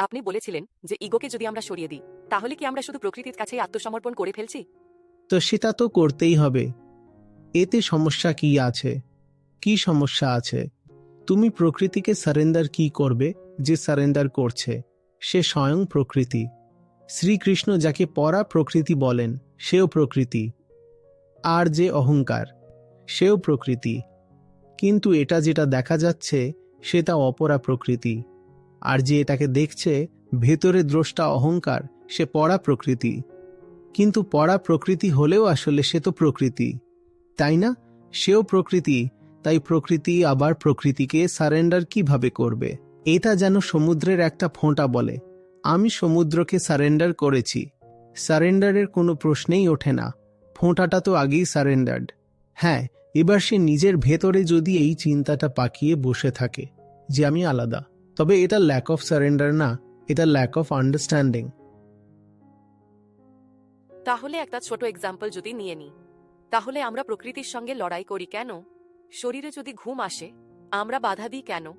আপনি বলেছিলেন যে ইগোকে যদি আমরা সরিয়ে দিই, তাহলে কি আমরা শুধু প্রকৃতির কাছেই আত্মসমর্পণ করে ফেলছি? তো সেটা তো করতেই হবে। এতে সমস্যা কি আছে? কি সমস্যা আছে? তুমি প্রকৃতিকে সারেন্ডার কি করবে যে সারেন্ডার করছে? সে স্বয়ং প্রকৃতি। শ্রীকৃষ্ণ যাকে পরা প্রকৃতি বলেন, সেও প্রকৃতি। আর যে অহংকার, সেও প্রকৃতি। কিন্তু এটা যেটা দেখা যাচ্ছে, সেটা অপরা প্রকৃতি। আর যে এটাকে দেখছে, ভেতরে দ্রষ্টা অহংকার, সে পরা প্রকৃতি। কিন্তু পড়া প্রকৃতি হলেও আসলে সে তো প্রকৃতি। তাই না? সেও প্রকৃতি, তাই প্রকৃতি আবার প্রকৃতিকে সারেন্ডার কীভাবে করবে? এটা যেন সমুদ্রের একটা ফোঁটা বলে। আমি সমুদ্রকে সারেন্ডার করেছি। সারেন্ডারের কোনো প্রশ্নেই ওঠে না। ফোঁটাটা তো আগেই সারেন্ডার্ড। হ্যাঁ এবার সে নিজের ভেতরে যদি এই চিন্তাটা পাকিয়ে বসে থাকে, যে আমি আলাদা। তবে এটা ল্যাক অফ সারেন্ডার না এটা ল্যাক অফ আন্ডারস্ট্যান্ডিং তাহলে একটা ছোট এক্সাম্পল যদি নিয়ে নিই তাহলে আমরা প্রকৃতির সঙ্গে লড়াই করি কেন? শরীরে যদি ঘুম আসে আমরা বাধা দিই কেন?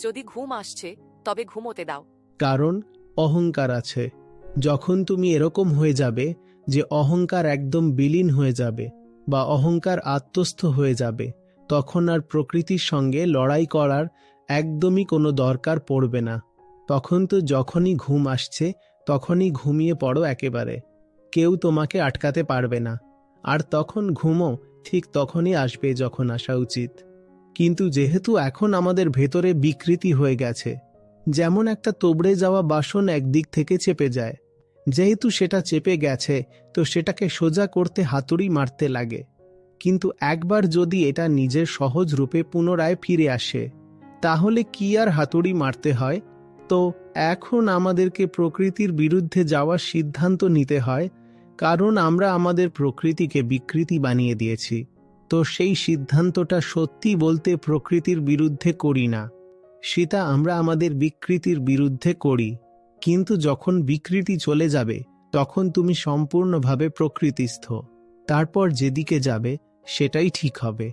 যদি ঘুম আসছে তবে ঘুমোতে দাও। কারণ অহংকার আছে। যখন তুমি এরকম হয়ে যাবে যে অহংকার একদম বিলীন হয়ে যাবে বা অহংকার আত্মস্থ হয়ে যাবে তখন আর প্রকৃতির সঙ্গে লড়াই করার একদমই কোনো দরকার পড়বে না। তখন তো যখনই ঘুম আসছে, তখনই ঘুমিয়ে পড়ো একেবারে। কেউ তোমাকে আটকাতে পারবে না। আর তখন ঘুমো, ঠিক তখনই আসবে যখন আসা উচিত। কিন্তু যেহেতু এখন আমাদের ভেতরে বিকৃতি হয়ে গেছে, যেমন একটা তোবড়ে যাওয়া বাসন একদিক থেকে চেপে যায়। যেহেতু সেটা চেপে গেছে, তো সেটাকে সোজা করতে হাতুড়ি মারতে লাগে। কিন্তু একবার যদি এটা নিজের সহজ রূপে পুনরায় ফিরে আসে তাহলে কি আর হাতুড়ি মারতে হয়? তো এখন আমাদেরকে প্রকৃতির বিরুদ্ধে যাওয়ার সিদ্ধান্ত নিতে হয়, কারণ আমরা আমাদের প্রকৃতিকে বিকৃতি বানিয়ে দিয়েছি। তো সেই সিদ্ধান্তটা সত্যি বলতে প্রকৃতির বিরুদ্ধে করি না। সেটা আমরা আমাদের বিকৃতির বিরুদ্ধে করি। কিন্তু যখন বিকৃতি চলে যাবে, তখন তুমি সম্পূর্ণভাবে প্রকৃতিস্থ। তারপর যেদিকে যাবে, সেটাই ঠিক হবে।